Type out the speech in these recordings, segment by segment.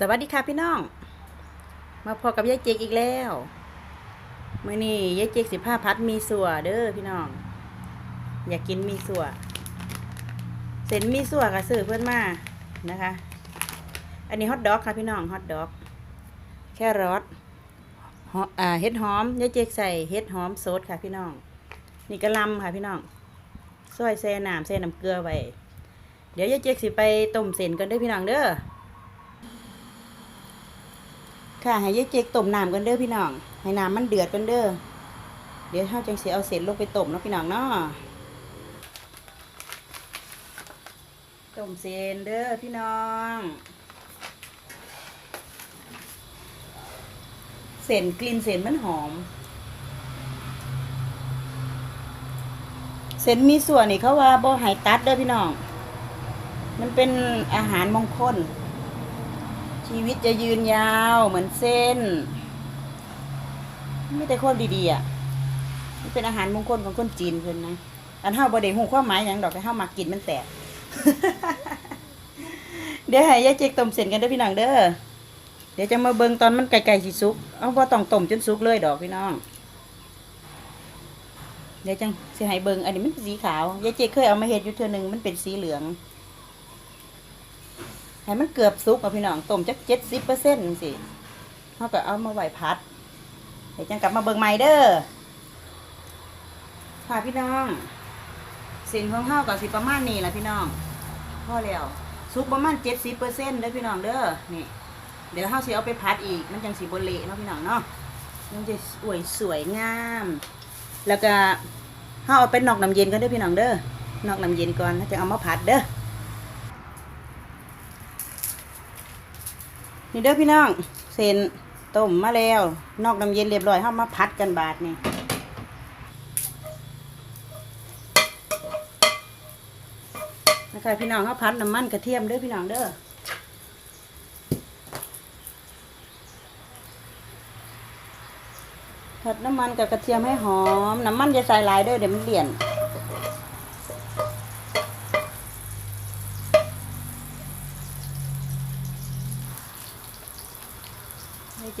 สวัสดีค่ะพี่น้อง มาพอกับยายเจกอีกแล้วมื่อนี้ยายเจกสิผ้าพัดมีสัวเด้อพี่น้อง อยากกินมีสัวเส้นมีสัวกับซื้อเพื่อนมานะคะ อันนี้ฮอทดอกค่ะพี่น้องฮอทดอก แครอทเห็ดหอมยายเจกใส่เห็ดหอมสดค่ะพี่น้อง นี่กระลำค่ะพี่น้องซอยแซ่น้ำแซ่น้ำเกลือไว้เดี๋ยวยายเจกสิไปต้มเส้นกันเด้อพี่น้องเด้อ ค่ะให้ยายเจ๊กต้มน้ำกันเด้อพี่น้อง ให้น้ำมันเดือดกันเด้อ เดี๋ยวเฮาจังสิเอาเศษลงไปต้มเนาะพี่น้องเนาะต้มเส้นเด้อพี่น้องเส้นกลิ่นเส้นมันหอมเส้นมีส่วนนี่เขาว่าบ่ให้ตัดเด้อพี่น้อง มันเป็นอาหารมงคล ชีวิตจะยืนยาวเหมือนเส้น ไม่แต่คนดีๆอะมันเป็นอาหารมงคลของคนจีนเพิ่นนะ อันเฮาบ่ได้ฮู้ความหมายหยังดอกแต่เฮามักกินมันแตก เดี๋ยวให้ยายเจ๊กต้มเส้นกันเด้อพี่น้องเด้อ เดี๋ยวจะมาเบิ่งตอนมันไก่ๆสิสุก เอาบ่ต้องต้มจนสุกเลยดอกพี่น้อง เดี๋ยวจังสิให้เบิ่งอันนี้มันสีขาวยายเจ๊กเคยเอามาเฮ็ดอยู่เทื่อหนึงมันเป็นสีเหลือง ให้มันเกือบสุกอะพี่น้องต้มจักเจ็ดสิบเปอร์เซ็นต์สิเขาก็เอามาไหวพัดเดี๋ยวจังกลับมาเบิ่งใหม่เด้อค่ะพี่น้องสินของเฮาก็สิประมาณนี้แหละพี่น้องพอแล้วสุกประมาณเจ็ดสิบเปอร์เซ็นต์เด้อพี่น้องเด้อนี่ เดี๋ยวเฮาสิเอาไปพัดอีกมันจังสีบเละเนาะพี่น้องเนาะมันจะสวยสวยงาม แล้วก็เฮาเอาไปนอกน้ำเย็นกันเด้อพี่น้องเด้อนอกน้ำเย็นก่อนแล้วจะเอามาพัดเด้อ นี่เด้อพี่น้องเส้นต้มมาแล้ว นอกน้ำเย็นเรียบร้อยเฮามาพัดกันบาดนี่นะคะพี่น้องเฮาพัดน้ำมันกระเทียมเด้อพี่น้องเด้อผัดน้ำมันกับกระเทียมให้หอม น้ำมันจะใส่ลายเด้อเดี๋ยวมันเปลี่ยน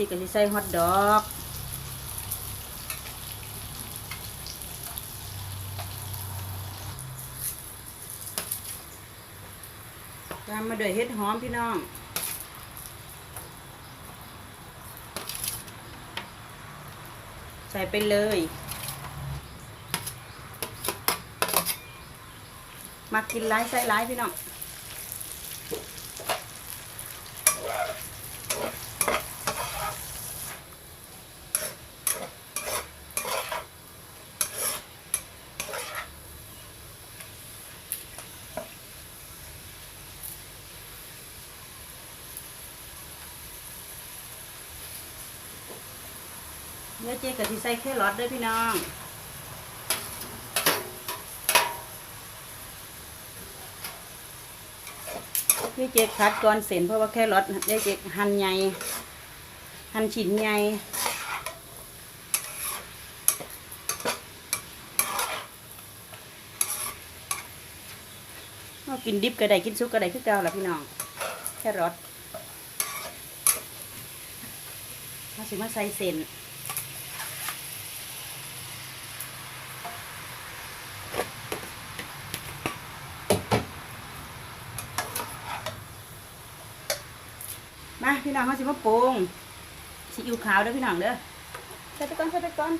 จีกันที่ใส่ฮอทดอกตามมาด้วยเห็ดหอมพี่น้องใส่ไปเลย มากินไร้ใส่ไร้พี่น้อง เนื้อเจ๊กับที่ใส่แค่รอทด้วยพี่น้องพี่เจ๊คัดก่อนเสร็จเพราะว่าแค่รอทเจ๊เจ๊หั่นใหญ่หั่นชิ้นใหญ่กินดิบก็ได้กินซุปก็ได้คือเก่าล่ะพี่น้องแค่รอทมาสิมาใส่เส้น มาพี่น้องเขาสิมาปรุงซีอิ๊วขาวเด้อพี่น้องเด้อใส่ไปก่อนใส่ไปก่อน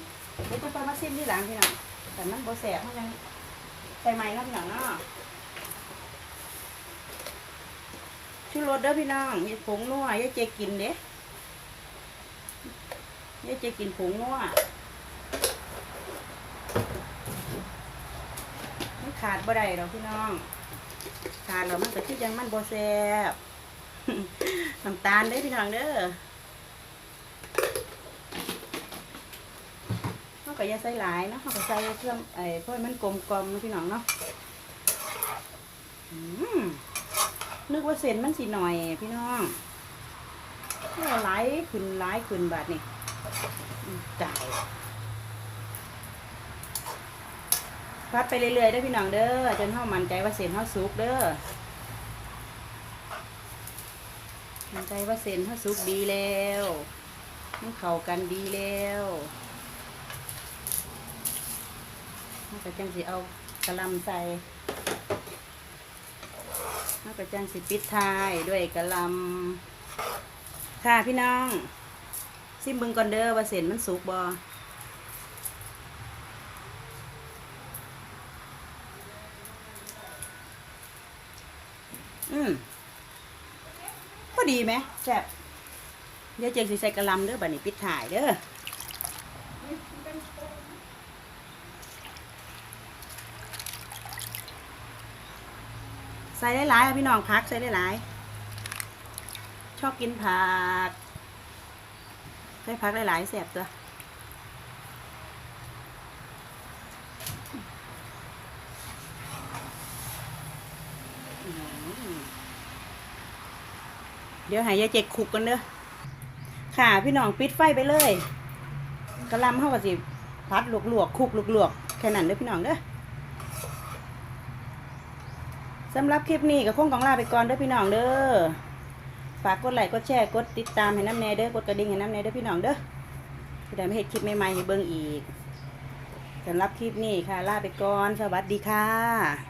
เดี๋ยวจะไปมาซิมที่หลังพี่น้องแต่มันโบแสบเขายังใส่ไหมเนาะพี่น้องเนาะชูรสเด้อพี่น้องอย่าผงนัวยายเจกินเด้ยายเจกินผงนัวมันขาดบ่ได้หรอกพี่น้องขาดแล้วมันก็คือยังมันโบแสบ น้ำตาลเด้พี่น้องเด้อเขาก็อย่าใส่หลายเนาะเขาก็ใส่เครื่องไอ้พื่อให้มันกลมกลมๆเนะพี่น้องเนาะนึกว่าเส้นมันสีหน่อย พี่น้องก็หลายขึ้นหลายขึ้นบาดนี่อืมตายพัดไปเรื่อยๆเด้พี่น้องเด้อจนเท่ามันใจว่าเส้นเท่าสุกเด้อ มั่ นใจว่าเส้นเขาสุกดีแล้วมันเข้ากันดีแล้วเราก็จังสิเอากระลำใส่เราก็จังสิปิดท้ายด้วยกระลำค่ะพี่น้อง ซิมบิงก่อนเด้อว่าเส้นมันสุกบ่อืม ดีไหมแซ่บเดี๋ยวเจงสิใส่กระลำเด้อบัดนี้ปิดถ่ายเด้อใส่ได้หลายอะพี่น้องพักใส่ได้หลายชอบกินผักใส่พักได้หลายแสบตัวอื้อหือ เดี๋ยวหายายเจ็กคุกกันเด้อค่ะพี่น้องปิดไฟไปเลยกระลำเข้ากับสิพัดลวกๆคุกลวกๆแค่นั้นเด้อพี่น้องเด้อสำหรับคลิปนี้ก็คงต้องลาไปก่อนเด้อพี่น้องเด้อฝากกดไลค์กดแชร์กดติดตามให้น้ำแน่เด้อกดกระดิ่งให้น้ำแน่เด้อพี่น้องเด้อจะได้ไม่เห็นคลิปใหม่ๆให้เบิ่งอีกสำหรับคลิปนี้ค่ะลาไปก่อนสวัสดีค่ะ